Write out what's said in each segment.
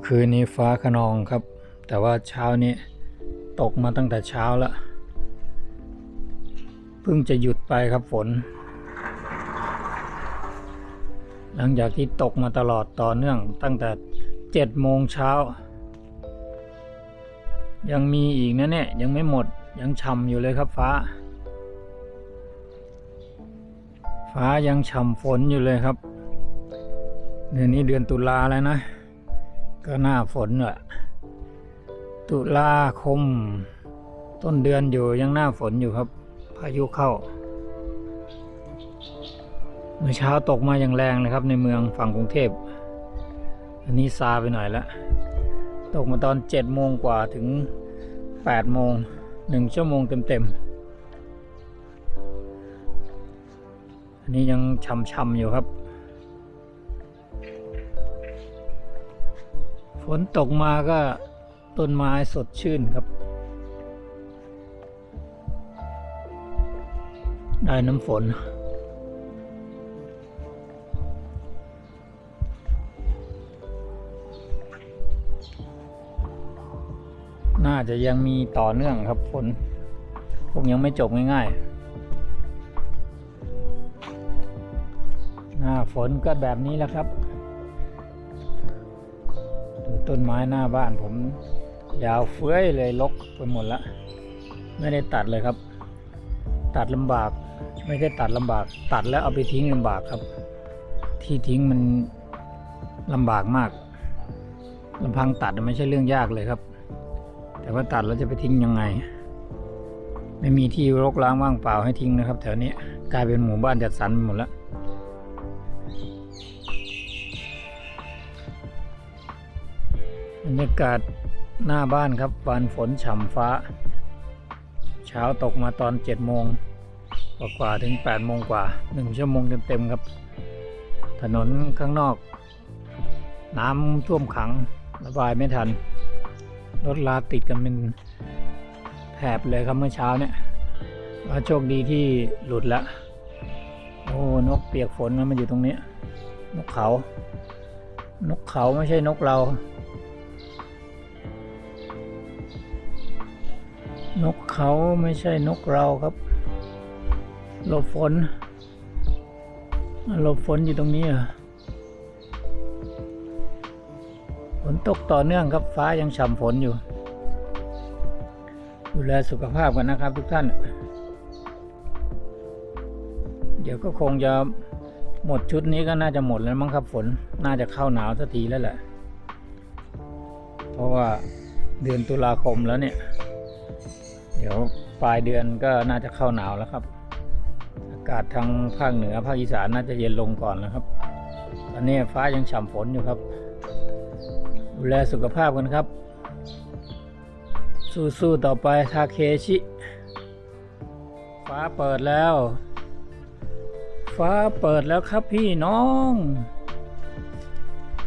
มื่อคืนนี้ฟ้าขนองครับ แต่ว่าเช้านี้ตกมาตั้งแต่เช้าแล้วเพิ่งจะหยุดไปครับฝน หลังจากที่ตกมาตลอดต่อเนื่องตั้งแต่เจ็ดโมงเช้า ยังมีอีกนะเนี่ยยังไม่หมดยังช่ำอยู่เลยครับฟ้า ฟ้ายังฉ่ำฝนอยู่เลยครับ เดือนนี้เดือนตุลาแล้วนะ ก็หน้าฝนแหละตุลาคม ต้นเดือนอยู่ยังหน้าฝนอยู่ครับ พายุเข้า เมื่อเช้าตกมาอย่างแรงเลยครับ ในเมืองฝั่งกรุงเทพ อันนี้ซาไปหน่อยแล้วตกมาตอนเจ็ดโมงกว่าถึงแปดโมงหนึ่งชั่วโมงเต็มๆ อันนี้ยังช่ำๆอยู่ครับ ฝนตกมาก็ต้นไม้สดชื่นครับ ได้น้ำฝน น่าจะยังมีต่อเนื่องครับฝนคงยังไม่จบง่ายๆ หน้าฝนก็แบบนี้แหล้วครับ ต้นไม้หน้าบ้านผม ยาวเฟ้ยเลยลกไปหมดละไม่ได้ตัดเลยครับ ตัดลำบาก ไม่ได้ตัดลำบาก ตัดแล้วเอาไปทิ้งลำบากครับ ที่ทิ้งมันลำบากมากลำพังตัดไม่ใช่เรื่องยากเลยครับ แต่ว่าตัดแล้วจะไปทิ้งยังไง ไม่มีที่รกร้างว่างเปล่าให้ทิ้งนะครับ แถวนี้กลายเป็นหมู่บ้านจัดสรรไปหมดแล้ว บรรยากาศหน้าบ้านครับวันฝนฉ่ำฟ้า เช้าตกมาตอนเจ็ดโมงกว่าๆถึงแปดโมงกว่าหนึ่งชั่วโมงเต็มๆครับ ถนนข้างนอก น้ำท่วมขังระบายไม่ทัน รถลาติดกันเป็นแถบเลยครับเมื่อเช้าเนี่ยว่าโชคดีที่หลุดล้วโอ้นกเปียกฝนมันอยู่ตรงนี้ นกเขา นกเขาไม่ใช่นกเรา นกเขาไม่ใช่นกเราครับ หลบฝน หลบฝนอยู่ตรงนี้เหรอฝนตกต่อเนื่องครับฟ้ายังฉ่ำฝนอยู่ ดูแลสุขภาพกันนะครับทุกท่าน เดี๋ยวก็คงจะหมดชุดนี้ก็น่าจะหมดแล้วมั้งครับฝนน่าจะเข้าหนาวสักทีแล้วแหละ เพราะว่าเดือนตุลาคมแล้วเนี่ย เดี๋ยวปลายเดือนก็น่าจะเข้าหนาวแล้วครับ อากาศทางภาคเหนือภาคอีสานน่าจะเย็นลงก่อนนะครับ ตอนนี้ฟ้ายังฉ่ำฝนอยู่ครับ ดูแลสุขภาพกันครับ สู้ๆต่อไปทาเคชิ ฟ้าเปิดแล้ว ฟ้าเปิดแล้วครับพี่น้อง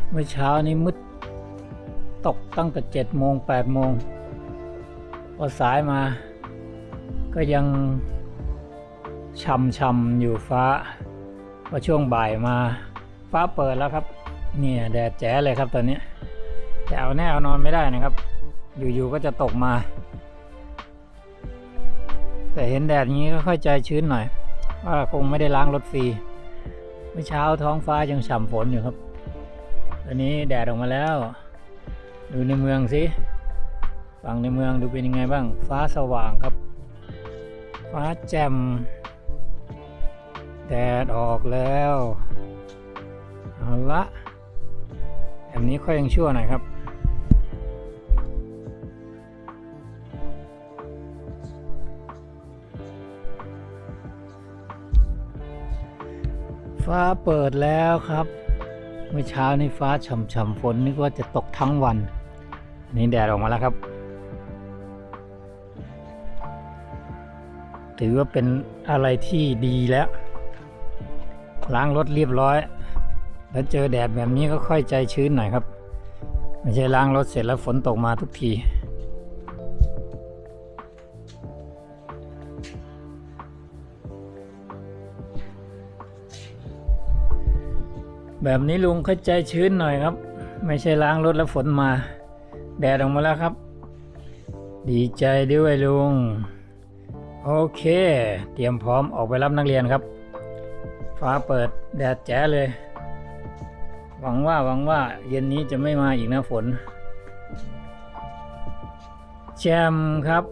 เมื่อเช้านี้มืดตกตั้งแต่เจ็ดโมงแปดโมง พอสายมา ก็ยังช่ำๆอยู่ฟ้าพอช่วงบ่ายมา ฟ้าเปิดแล้วครับเนี่ยแดดแจ๋เลยครับตอนนี้แต่เอาแน่เอานอนไม่ได้นะครับ อยู่ๆก็จะตกมา แต่เห็นแดดงนี้ก็ค่อยใจชื้นหน่อย ว่าคงไม่ได้ล้างรถฟรีเมื่อเช้าท้องฟ้ายังฉ่ำฝนอยู่ครับตอนนี้แดดออกมาแล้ว ดูในเมืองสิ ฝั่งในเมืองดูเป็นยังไงบ้าง ฟ้าสว่างครับ ฟ้าแจ่มแดดออกแล้วเอาละแบบนี้ค่อยยังชั่วหน่อยครับฟ้าเปิดแล้วครับ เมื่อเช้านี้ฟ้าฉ่ำๆฝนนึกว่าจะตกทั้งวัน นี่แดดออกมาแล้วครับ ถือว่าเป็นอะไรที่ดีแล้ว ล้างรถเรียบร้อย แล้วเจอแดดแบบนี้ก็ค่อยใจชื้นหน่อยครับ ไม่ใช่ล้างรถเสร็จแล้วฝนตกมาทุกทีแบบนี้ลุงค่อยใจชื้นหน่อยครับไไม่ใช่ล้างรถแล้วฝนมา แดดออกมาแล้วครับ ดีใจด้วยลุง โอเค เตรียมพร้อมออกไปรับนักเรียนครับ ฟ้าเปิดแดดแจ๋เลย หวังว่าหวังว่าเย็นนี้จะไม่มาอีกนะฝน แชมครับ